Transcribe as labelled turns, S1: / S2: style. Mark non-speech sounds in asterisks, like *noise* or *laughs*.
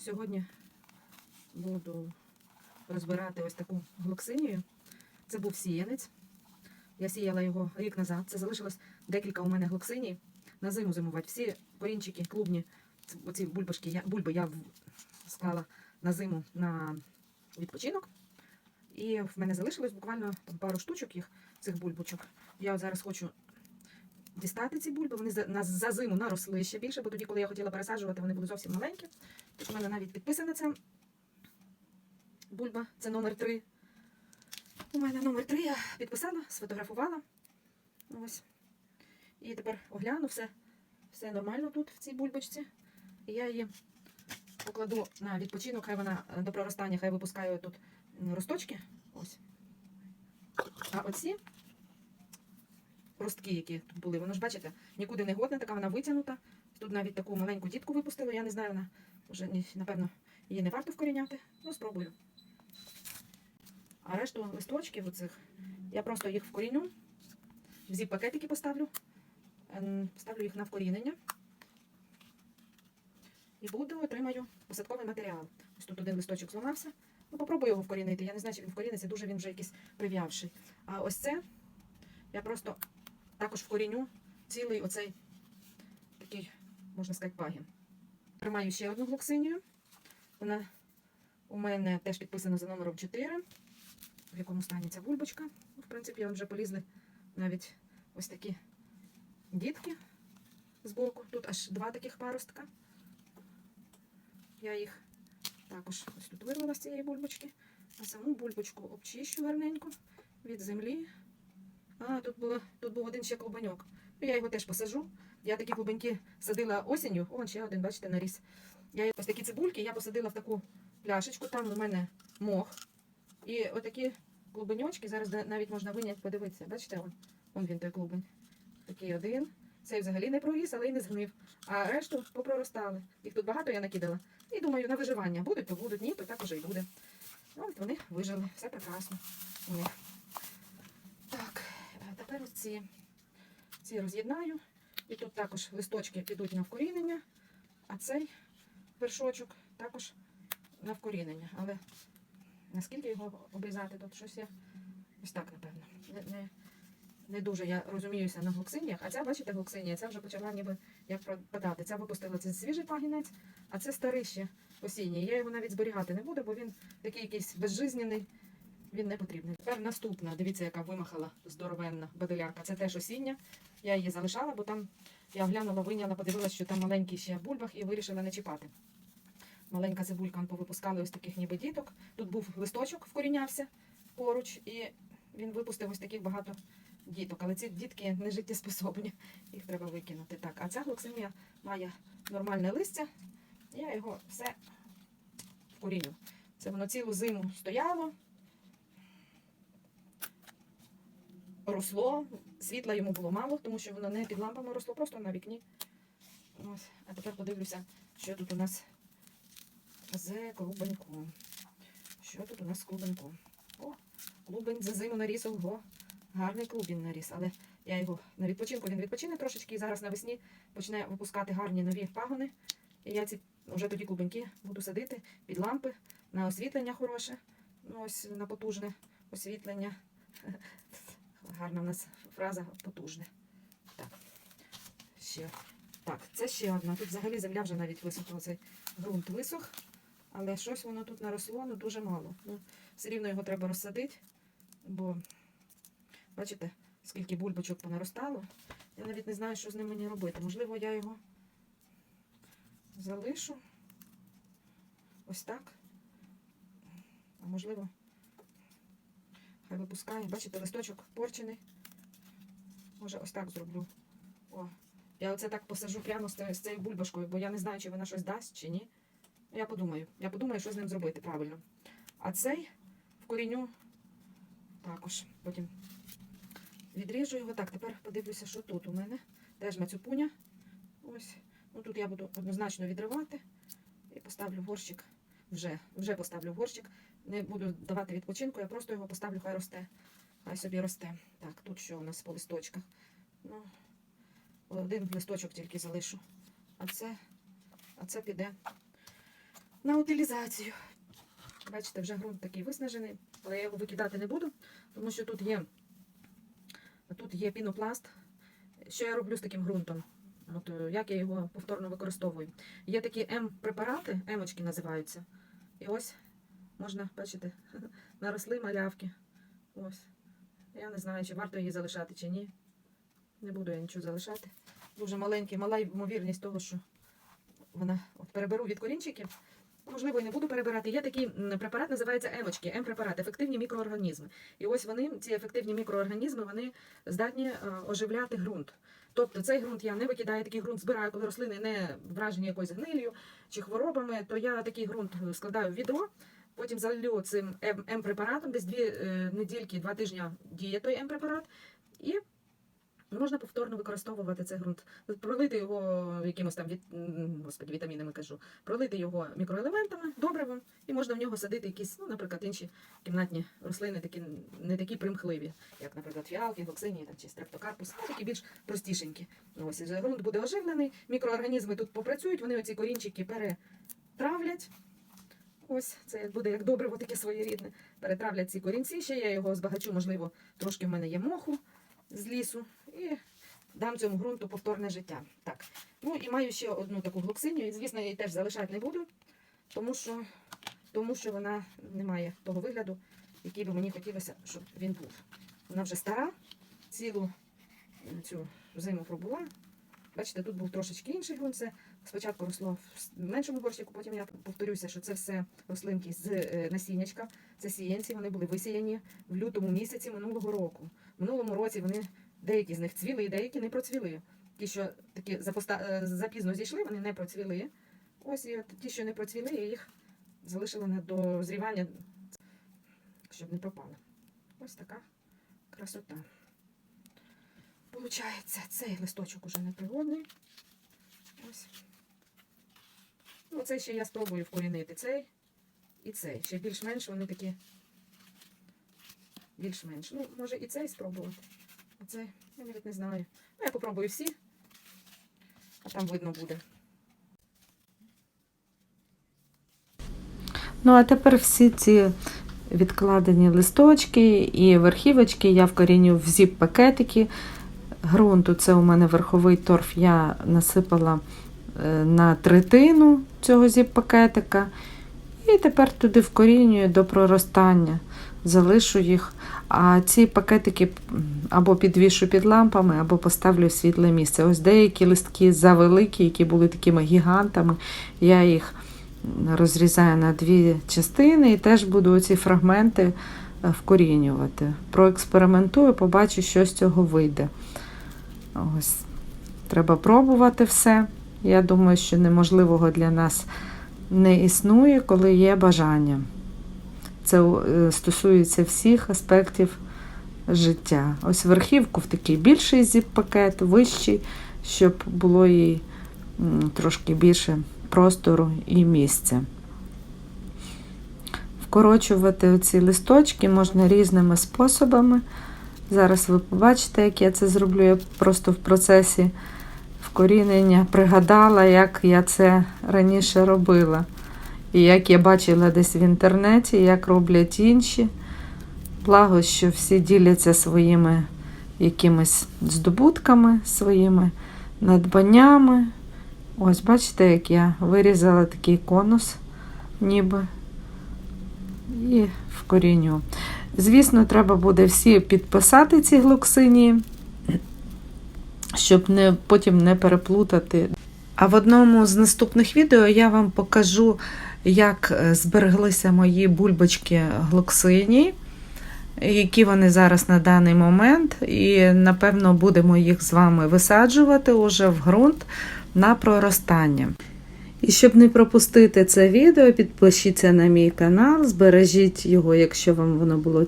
S1: Сьогодні буду розбирати ось таку глоксинію. Це був сіянець. Я сіяла його рік назад. Це залишилось декілька у мене глоксиній. На зиму зимувати. Всі корінчики клубні, оці бульбашки, бульби я склала на зиму на відпочинок. І в мене залишилось буквально там, пару штучок їх, цих бульбочок. Я зараз хочу дістати ці бульби. Вони за, на, за зиму наросли ще більше, бо тоді, коли я хотіла пересаджувати, вони були зовсім маленькі. У мене навіть підписана ця бульба, це номер 3. У мене номер 3 я підписала, сфотографувала. Ось. І тепер огляну все. Все нормально тут в цій бульбочці. І я її покладу на відпочинок, хай вона е, до проростання, хай випускає тут росточки. Ось. А оці ростки, які тут були, воно ж бачите, нікуди не годна, така вона витягнута. Тут навіть таку маленьку дітку випустили, я не знаю, вона вже напевно її не варто вкоріняти. Ну, спробую. А решту листочків оцих я просто їх вкоріню, в зіп-пакетики поставлю, ем, ставлю їх на вкорінення. І буду отримаю посадковий матеріал. Ось тут один листочок зламався. Ну, попробую його вкорінити. Я не знаю, чи він вкоріниться, дуже він вже якийсь прив'явший. А ось це я просто також вкоріню цілий оцей можна сказати, пагін. Тримаю ще одну глоксинію. Вона у мене теж підписана за номером 4. В якому стані ця бульбочка. В принципі, вже полізли навіть ось такі дітки збоку. Тут аж два таких паростка. Я їх також ось тут вирвала з цієї бульбочки. А саму бульбочку обчищу гарненько від землі. А, тут, було, тут був один ще клубаньок. Ну, я його теж посажу. Я такі клубеньки садила осінню. О, ще один, бачите, наріс. Я ось такі цибульки я посадила в таку пляшечку. Там у мене мох. І отакі клубеньочки, зараз навіть можна виняти, подивитися. Бачите, он, он він той клубень. Такий один. Цей взагалі не проріс, але й не згнив. А решту попроростали. Їх тут багато я накидала. І думаю, на виживання будуть, то будуть, ні, то так уже і буде. От вони вижили, все прекрасно у них. Так, е, тепер ці, ці роз'єднаю. І тут також листочки підуть на вкорінення, а цей вершочок також на вкорінення. Але наскільки його обрізати, тут щось я ось так, напевно. Не, не, не дуже я розуміюся на глоксиніях, а ця, бачите, глоксинія, ця вже почала ніби як пропадати. Ця випустила це свіжий пагінець, а це старий ще осінній. Я його навіть зберігати не буду, бо він такий якийсь безжизнений, він не потрібний. Тепер наступна, дивіться, яка вимахала здоровенна баделярка. Це теж осіння. Я її залишала, бо там я глянула, виняла, подивилася, що там маленький ще бульбах і вирішила не чіпати. Маленька цибулька он повипускали ось таких ніби діток. Тут був листочок, вкорінявся поруч, і він випустив ось таких багато діток. Але ці дітки не життєспособні, їх треба викинути. Так, а ця глоксинія має нормальне листя. Я його все вкоріню. Це воно цілу зиму стояло, росло. Світла йому було мало, тому що воно не під лампами росло, просто на вікні. Ось. А тепер подивлюся, що тут у нас з клубеньком. Що тут у нас з клубеньком? О, клубень за зиму наріс, ого. Гарний клубень наріс, але я його на відпочинку він відпочине трошечки і зараз навесні почне випускати гарні нові пагони. І я ці вже тоді клубеньки буду садити під лампи на освітлення хороше. Ну, ось на потужне освітлення. *laughs* Гарна в нас фраза потужне. Так. Ще. Так, це ще одна. Тут взагалі земля вже навіть висохла, цей ґрунт висох. Але щось воно тут наросло, ну дуже мало. Ну, все рівно його треба розсадити, бо бачите, скільки бульбочок понаростало. Я навіть не знаю, що з ним мені робити. Можливо, я його залишу ось так. А можливо, випускає. Бачите, листочок порчений. Може, ось так зроблю. О, я оце так посажу прямо з цією- бульбашкою, бо я не знаю, чи вона щось дасть, чи ні. Ну, Я подумаю. Я подумаю, що з ним зробити правильно. А цей вкоріню також. Потім відріжу його. Так, тепер подивлюся, що тут у мене. Теж мацюпуня. Ось. Ну тут я буду однозначно відривати і поставлю горщик. Вже, вже поставлю горщик. Не буду давати відпочинку, я просто його поставлю, хай росте. Хай собі росте. Так, тут що у нас по листочках? Ну, один листочок тільки залишу. А це, а це піде на утилізацію. Бачите, вже ґрунт такий виснажений, але я його викидати не буду, тому що тут є, тут є пінопласт. Що я роблю з таким ґрунтом? От, е, як я його повторно використовую? Є такі М-препарати, емочки називаються. І ось можна, бачите, *laughs* наросли малявки. Ось. Я не знаю, чи варто її залишати, чи ні. Не буду я нічого залишати. Дуже маленький, мала ймовірність того, що вона от переберу від корінчиків. Можливо, і не буду перебирати. Є такий препарат, називається емочки, М-препарат, ефективні мікроорганізми. І ось вони, ці ефективні мікроорганізми, вони здатні е, оживляти ґрунт. Тобто цей ґрунт я не викидаю, такий ґрунт збираю, коли рослини не вражені якоюсь гнилью чи хворобами, то я такий ґрунт складаю в відро, потім залью цим М- М-препаратом, десь дві е, недільки, два тижні діє той М-препарат, і можна повторно використовувати цей ґрунт. Пролити його якимось там від, господи, вітамінами кажу, пролити його мікроелементами, добривом, і можна в нього садити якісь, ну, наприклад, інші кімнатні рослини, такі не такі примхливі, як, наприклад, фіалки, глоксинії чи стрептокарпус, такі більш простішенькі. Ось ґрунт буде оживлений, мікроорганізми тут попрацюють, вони оці корінчики перетравлять. Ось це буде як добриво таке своєрідне. Перетравлять ці корінці. Ще я його збагачу, можливо, трошки в мене є моху з лісу. І дам цьому ґрунту повторне життя. Так. Ну і маю ще одну таку глоксинію. І, звісно, я її теж залишати не буду, тому що, тому що вона не має того вигляду, який би мені хотілося, щоб він був. Вона вже стара, цілу цю зиму пробула. Бачите, тут був трошечки інший ґрунт. Спочатку росло в меншому горщику, потім я повторюся, що це все рослинки з е, насіннячка. Це сіянці, вони були висіяні в лютому місяці минулого року. В минулому році вони деякі з них цвіли, деякі не процвіли. Ті, що такі запоста... е, запізно зійшли, вони не процвіли. Ось і ті, що не процвіли, я їх залишила на дозрівання, щоб не пропали. Ось така красота. Получається, цей листочок уже непригодний. Ось. Цей ще я спробую вкорінити цей і цей. Ще більш-менш вони такі. Більш-менш. Ну, може і цей спробувати. А цей, я навіть не знаю. Ну, я попробую всі, а там видно буде.
S2: Ну, а тепер всі ці відкладені листочки і верхівочки я вкоріню в зіп-пакетики. Грунту це у мене верховий торф, я насипала на третину цього зіп-пакетика. І тепер туди вкорінюю до проростання, залишу їх. А ці пакетики або підвішу під лампами, або поставлю в світле місце. Ось деякі листки завеликі, які були такими гігантами. Я їх розрізаю на дві частини і теж буду ці фрагменти е, вкорінювати. Проекспериментую, побачу, що з цього вийде. Ось. Треба пробувати все. Я думаю, що неможливого для нас не існує, коли є бажання. Це е, стосується всіх аспектів життя. Ось верхівку в такий більший зіп-пакет, вищий, щоб було їй трошки більше простору і місця. Вкорочувати ці листочки можна різними способами. Зараз ви побачите, як я це зроблю. Я просто в процесі вкорінення пригадала, як я це раніше робила. І як я бачила десь в інтернеті, як роблять інші. Благо, що всі діляться своїми якимись здобутками, своїми надбаннями. Ось, бачите, як я вирізала такий конус, ніби, і вкоріню. Звісно, треба буде всі підписати ці глоксинії, щоб не, потім не переплутати. А в одному з наступних відео я вам покажу, як е, збереглися мої бульбочки глоксиній, які вони зараз на даний момент. І, напевно, будемо їх з вами висаджувати уже в ґрунт на проростання. І щоб не пропустити це відео, підпишіться на мій канал, збережіть його, якщо вам воно було